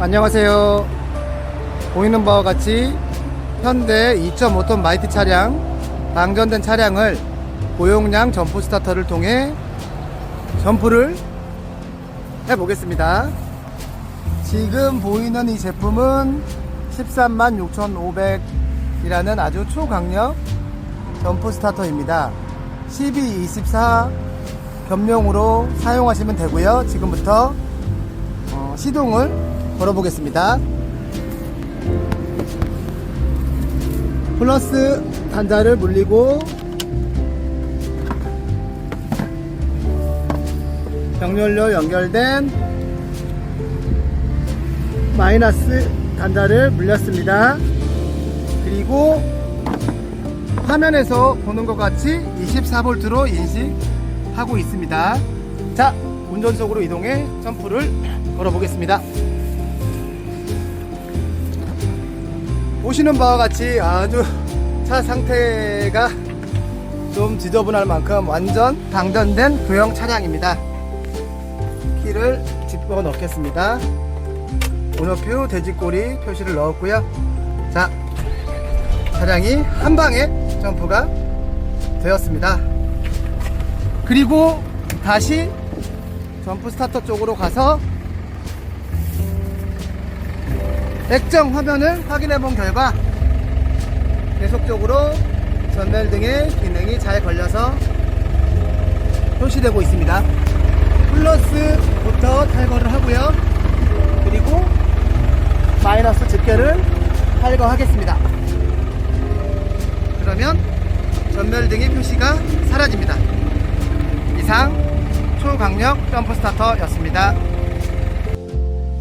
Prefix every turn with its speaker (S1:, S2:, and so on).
S1: 안녕하세요. 보이는 바와 같이 현대 2.5톤 마이티 차량, 방전된 차량을 고용량 점프 스타터를 통해 점프를 해보겠습니다. 지금 보이는 이 제품은 13만 6,500이라는 아주 초강력 점프 스타터입니다. 12, 24 겸용으로 사용하시면 되고요. 지금부터 어, 시동을 걸어보겠습니다. 플러스 단자를 물리고 병렬로 연결된 마이너스 단자를 물렸습니다. 그리고 화면에서 보는 것 같이 24V로 인식하고 있습니다. 자, 운전석으로 이동해 점프를 걸어보겠습니다. 보시는 바와 같이 아주 차 상태가 좀 지저분할 만큼 완전 방전된 교형 차량입니다. 키를 집어 넣겠습니다. 번호표 돼지꼬리 표시를 넣었고요. 자, 차량이 한 방에 점프가 되었습니다. 그리고 다시 점프 스타터 쪽으로 가서 액정 화면을 확인해 본 결과 계속적으로 전멸 등의 기능이 잘 걸려서 표시되고 있습니다. 플러스부터 탈거를 하고요. 그리고 마이너스 집게를 탈거하겠습니다. 그러면 전멸 등의 표시가 사라집니다. 이상 초강력 점프 스타터였습니다.